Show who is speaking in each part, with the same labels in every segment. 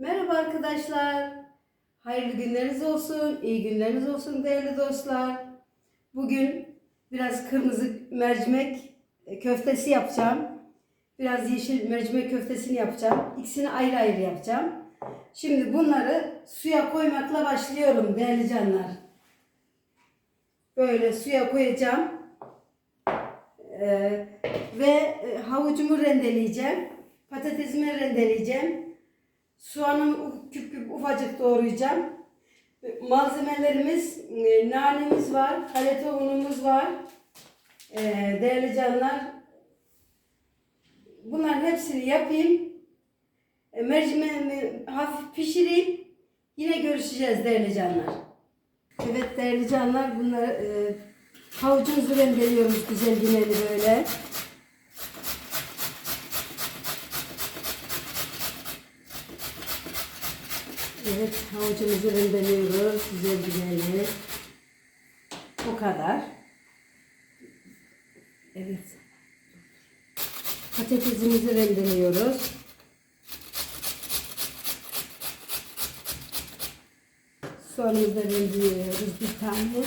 Speaker 1: Merhaba arkadaşlar. Hayırlı günleriniz olsun, iyi günleriniz olsun değerli dostlar. Bugün biraz kırmızı mercimek e, köftesi yapacağım. Biraz yeşil mercimek köftesini yapacağım. İkisini ayrı ayrı yapacağım. Şimdi bunları suya koymakla başlıyorum değerli canlar. Böyle suya koyacağım. Ee, ve e, havucumu rendeleyeceğim. Patatesimi rendeleyeceğim. Soğanımı küp küp ufacık doğrayacağım. Malzemelerimiz, e, nanemiz var, haleta unumuz var. E, değerli canlar, bunların hepsini yapayım. E, mercimeğimi hafif pişireyim. Yine görüşeceğiz değerli canlar. Evet değerli canlar, bunları e, havucumuzu rendeliyoruz güzel yineli böyle. Evet, havucumuzu rendeliyoruz. Güzel güzel. O kadar. Evet. Patatesimizi rendeliyoruz. Soğanımızı rendeliyoruz bir tane.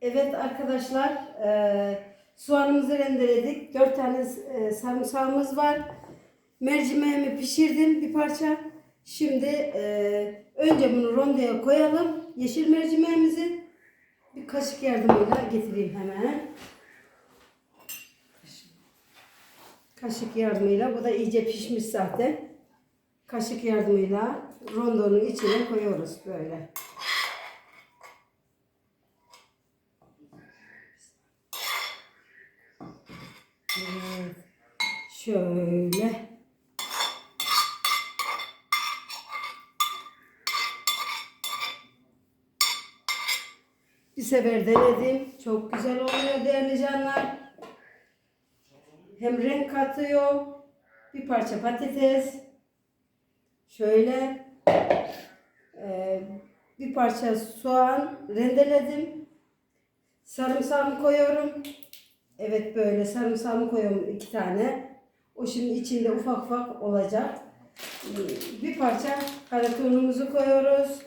Speaker 1: Evet arkadaşlar, e, soğanımızı rendeledik. Dört tane e, sarımsağımız var. Mercimeğimi pişirdim bir parça. Şimdi e, önce bunu rondoya koyalım. Yeşil mercimeğimizi bir kaşık yardımıyla getireyim hemen. Kaşık yardımıyla. Bu da iyice pişmiş zaten. Kaşık yardımıyla rondonun içine koyuyoruz böyle. Şöyle. Bir sefer denedim. Çok güzel oluyor değerli canlar. Hem renk katıyor. Bir parça patates. Şöyle. Ee, bir parça soğan rendeledim. Sarımsağımı koyuyorum. Evet böyle sarımsağımı koyuyorum iki tane. O şimdi içinde ufak ufak olacak. Bir parça karatonumuzu koyuyoruz.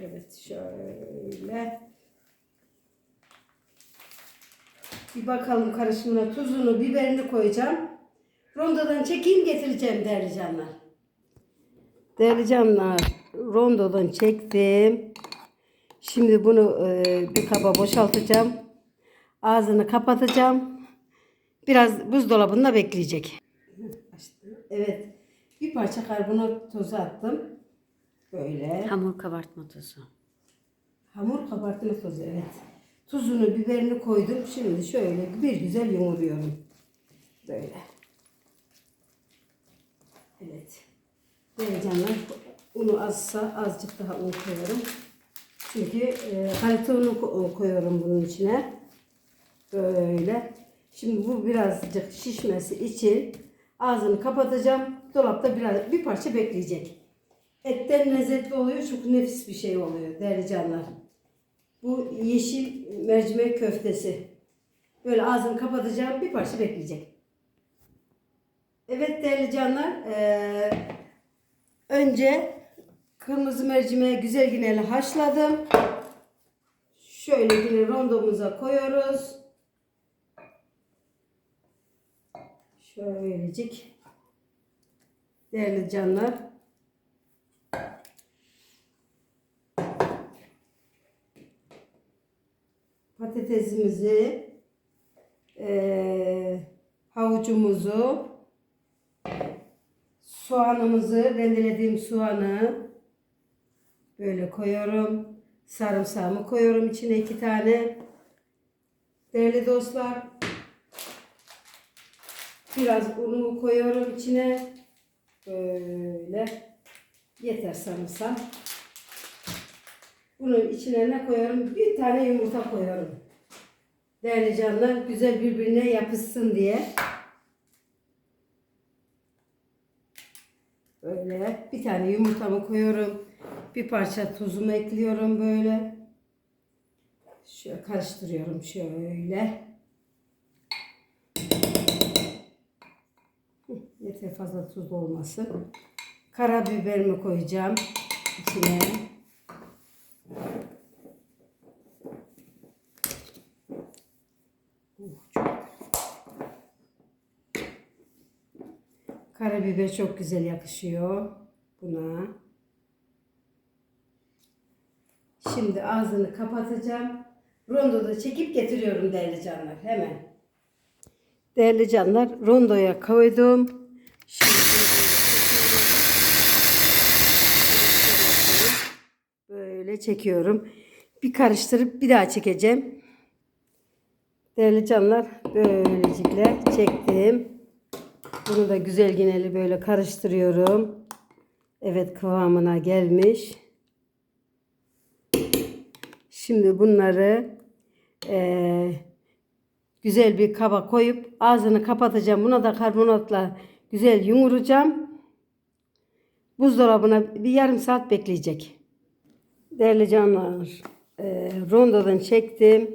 Speaker 1: Evet şöyle. Bir bakalım karışımına tuzunu, biberini koyacağım. Rondodan çekeyim getireceğim değerli canlar. Değerli canlar, rondodan çektim. Şimdi bunu e, bir kaba boşaltacağım. Ağzını kapatacağım. Biraz buzdolabında bekleyecek. Evet. Bir parça karbonat tozu attım. Böyle.
Speaker 2: Hamur kabartma tozu.
Speaker 1: Hamur kabartma tozu evet. Tuzunu, biberini koydum. Şimdi şöyle bir güzel yoğuruyorum. Böyle. Evet. Böyle canlar. Unu azsa azıcık daha un koyuyorum. Çünkü e, harita unu ko- koyuyorum bunun içine. Böyle. Şimdi bu birazcık şişmesi için ağzını kapatacağım. Dolapta biraz bir parça bekleyecek. Etten lezzetli oluyor. Çok nefis bir şey oluyor değerli canlar. Bu yeşil mercimek köftesi. Böyle ağzını kapatacağım. Bir parça bekleyecek. Evet değerli canlar. eee, önce kırmızı mercimeği güzel yine haşladım. Şöyle yine rondomuza koyuyoruz. Şöylecik. Değerli canlar. Patatesimizi, eee, havucumuzu, soğanımızı, rendelediğim soğanı böyle koyuyorum. Sarımsağımı koyuyorum içine iki tane. Değerli dostlar, biraz unumu koyuyorum içine. Böyle yeter sarımsak. Bunun içine ne koyuyorum? Bir tane yumurta koyuyorum. Değerli canlar, güzel birbirine yapışsın diye. Böyle bir tane yumurtamı koyuyorum. Bir parça tuzumu ekliyorum böyle. Şöyle karıştırıyorum şöyle. Yeter fazla tuzlu olmasın. Karabiberimi koyacağım içine. Çok Karabiber çok güzel yakışıyor buna. Şimdi ağzını kapatacağım. Rondoda çekip getiriyorum değerli canlar. Hemen. Değerli canlar rondoya koydum. Böyle çekiyorum. Bir karıştırıp bir daha çekeceğim. Değerli canlar böylelikle çektim. Bunu da güzel yineli böyle karıştırıyorum. Evet kıvamına gelmiş. Şimdi bunları eee, güzel bir kaba koyup ağzını kapatacağım. Buna da karbonatla güzel yumuracağım. Buzdolabına bir yarım saat bekleyecek. Değerli canlar, eee, rondodan çektim.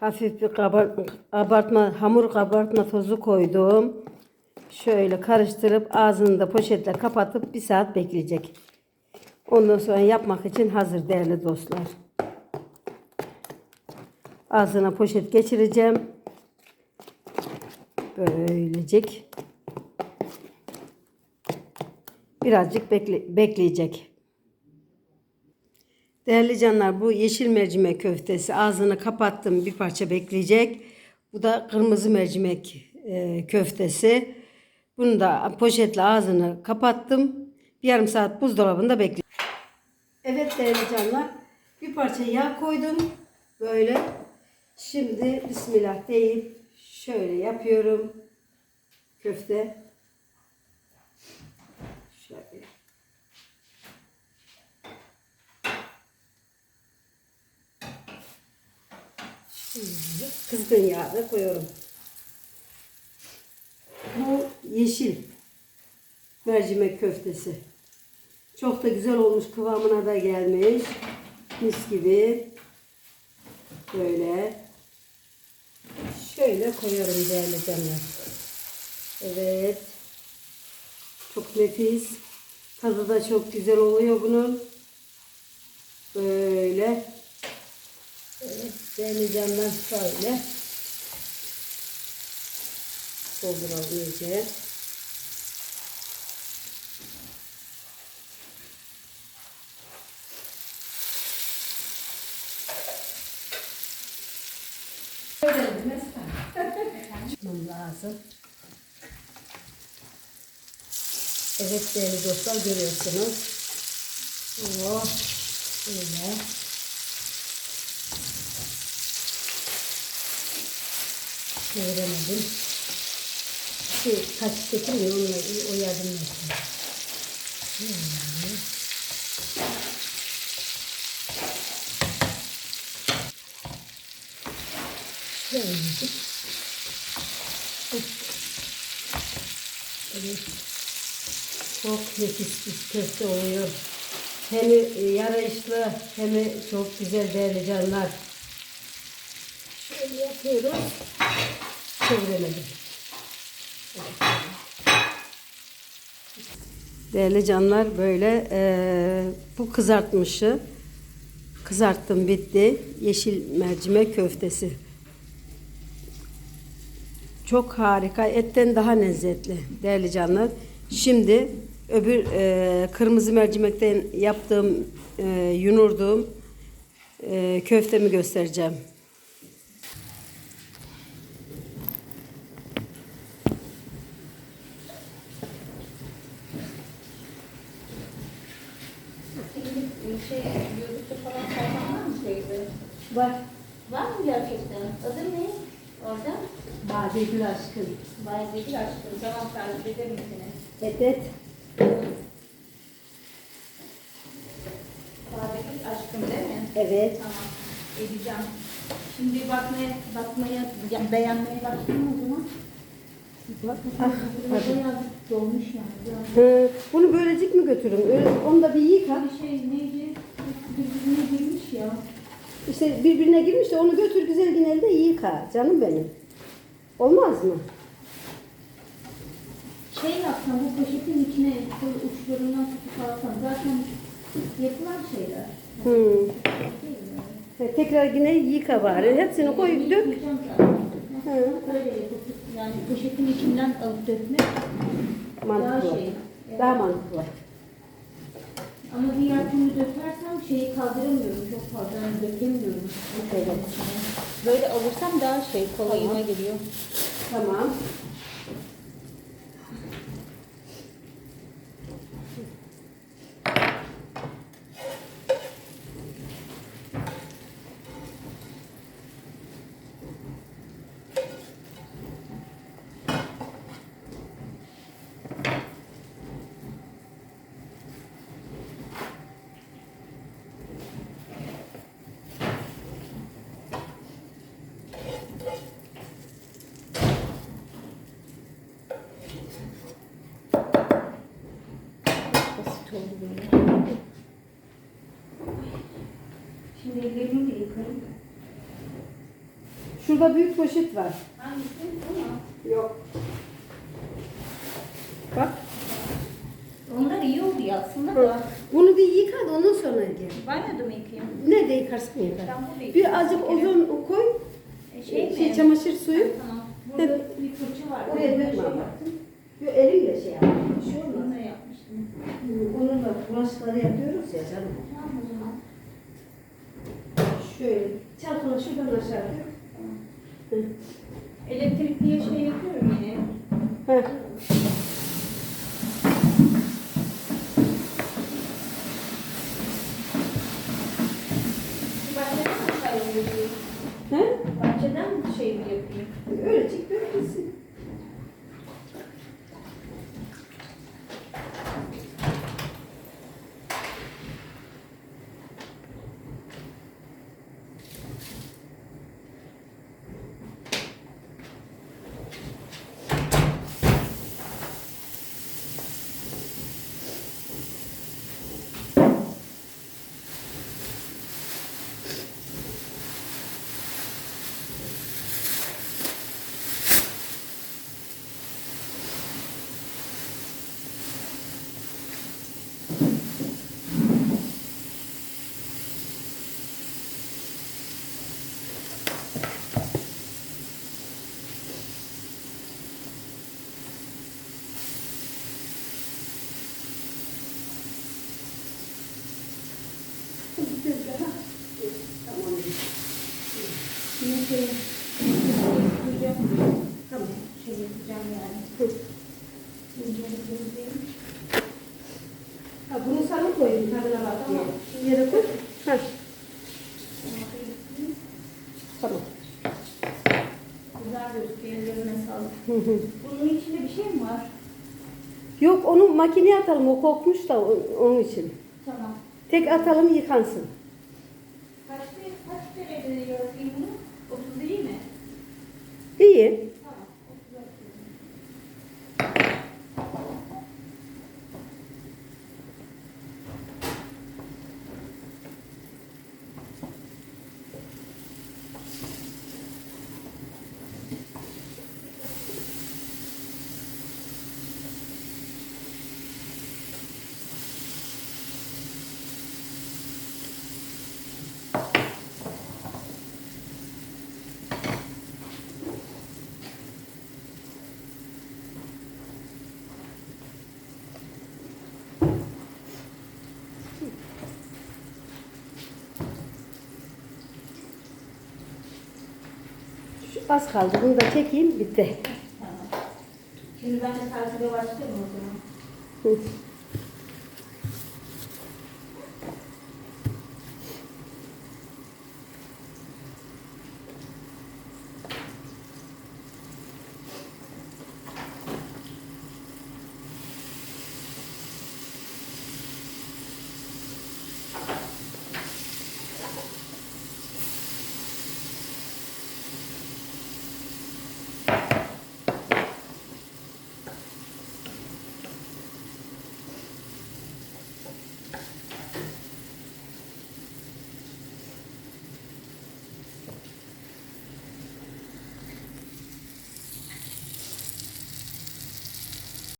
Speaker 1: Hafif bir kabar- kabartma, hamur kabartma tozu koydum. Şöyle karıştırıp ağzını da poşetle kapatıp bir saat bekleyecek. Ondan sonra yapmak için hazır değerli dostlar. Ağzına poşet geçireceğim. Böylecek. Birazcık bekle- bekleyecek. Değerli canlar bu yeşil mercimek köftesi ağzını kapattım bir parça bekleyecek. Bu da kırmızı mercimek e, köftesi. Bunu da poşetle ağzını kapattım. Bir yarım saat buzdolabında bekliyorum. Evet değerli canlar bir parça yağ koydum. Böyle. Şimdi Bismillah deyip şöyle yapıyorum. Köfte. Şöyle. Kızgın yağı koyuyorum. Bu yeşil mercimek köftesi. Çok da güzel olmuş kıvamına da gelmiş. Mis gibi. Böyle. Şöyle koyuyorum değerli canlar. Evet. Çok nefis. Tadı da çok güzel oluyor bunun. Böyle. Evet değerli canlar şöyle. Dolduralım iyice. Evet değerli dostlar görüyorsunuz. Oh, böyle. Çeviremedim. Şey, kaç getirmiyor onunla o yardım etsin. Şöyle. Evet. Çok nefis bir köfte oluyor. Hem yarayışlı hem çok güzel değerli canlar. Şöyle yapıyoruz. Çeviremedim. Değerli canlar böyle eee, bu kızartmışı kızarttım bitti. Yeşil mercimek köftesi. Çok harika. Etten daha lezzetli değerli canlar. Şimdi öbür e, kırmızı mercimekten yaptığım, e, yunurduğum e, köftemi göstereceğim.
Speaker 2: Şey, YouTube'da falan sayfan var mı teyze?
Speaker 1: Var.
Speaker 2: Var mı gerçekten? Adı ne? Orada?
Speaker 1: Badegül aşkın.
Speaker 2: Bayezid'in aşkım. Tamam takip ederim seni.
Speaker 1: Et et.
Speaker 2: Bayezid'in aşkım değil mi?
Speaker 1: Evet.
Speaker 2: Tamam. Edeceğim. Şimdi bakmaya, bakmaya, ya beğenmeye başlayayım o zaman. Bak,
Speaker 1: Ah,
Speaker 2: bayağı dolmuş yani.
Speaker 1: Hı, bunu böylecik mi götürün? Öyle, onu da bir yıka.
Speaker 2: bir şey neydi? Birbirine girmiş ya.
Speaker 1: İşte birbirine girmiş de onu götür güzel elde yıka. Canım benim. Olmaz mı?
Speaker 2: Şey yapsam bu poşetin içine böyle uçlarından tutup alsam zaten yapılan şeyler.
Speaker 1: Hmm.
Speaker 2: Değil mi?
Speaker 1: E, Tekrar yine yıka bari. Hepsini koy dök. Hı.
Speaker 2: Böyle yapıp yani poşetin içinden alıp dökmek daha
Speaker 1: Mantıklı.
Speaker 2: şey.
Speaker 1: Daha mantıklı.
Speaker 2: Ama diğer türlü dökersem şeyi kaldıramıyorum çok fazla yani dökemiyorum.
Speaker 1: Evet.
Speaker 2: Böyle alırsam daha şey kolayıma geliyor.
Speaker 1: Tamam.
Speaker 2: Basit oldu böyle. Şimdi ellerimi de yıkarım.
Speaker 1: Şurada büyük poşet var.
Speaker 2: Hangisi?
Speaker 1: Yok. Bak.
Speaker 2: onlar iyi oldu ya aslında da.
Speaker 1: Bunu bir yıka da ondan sonra gel.
Speaker 2: Banyoda mı yıkayayım?
Speaker 1: Nerede yıkarsın yıka.
Speaker 2: Ben burada yıkayayım.
Speaker 1: Birazcık ozon koy.
Speaker 2: E, şey,
Speaker 1: Şey,
Speaker 2: mi?
Speaker 1: çamaşır suyu.
Speaker 2: Tamam. Burada bir fırça var.
Speaker 1: Oraya dökme
Speaker 2: şey
Speaker 1: ama.
Speaker 2: yaptım.
Speaker 1: Yo, elimle şey yap.
Speaker 2: Bir şey olmaz. Bunları yapmıştım.
Speaker 1: Onunla bulaşıkları yapıyoruz ya canım.
Speaker 2: Tamam o zaman.
Speaker 1: Şöyle çarpını şuradan aşağı.
Speaker 2: Elektrikliye şey yapıyorum yine.
Speaker 1: Heh.
Speaker 2: Bahçeden mi şey mi yapayım?
Speaker 1: Öyle çık dök gitsin. Tamam.
Speaker 2: Yine şey yapacağım.
Speaker 1: Tamam.
Speaker 2: Şey yapacağım yani.
Speaker 1: Hı.
Speaker 2: İncelik temizleyeyim.
Speaker 1: Ha, bunu sana koyayım tadına bak diye.
Speaker 2: Tamam.
Speaker 1: Şimdi yere koy. Ha, tamam.
Speaker 2: Güzel gözüküyor. Ellerine sağlık. Bunun içinde bir şey mi var?
Speaker 1: Yok onu makineye atalım. O kokmuş da onun için.
Speaker 2: Tamam.
Speaker 1: Tek atalım yıkansın.
Speaker 2: Kaç, kaç derecede yapayım bunu? 30 değil mi?
Speaker 1: İyi. Şu az kaldı. Bunu da çekeyim. Bitti.
Speaker 2: Şimdi ben de tatile başlıyorum o zaman.
Speaker 1: Hı.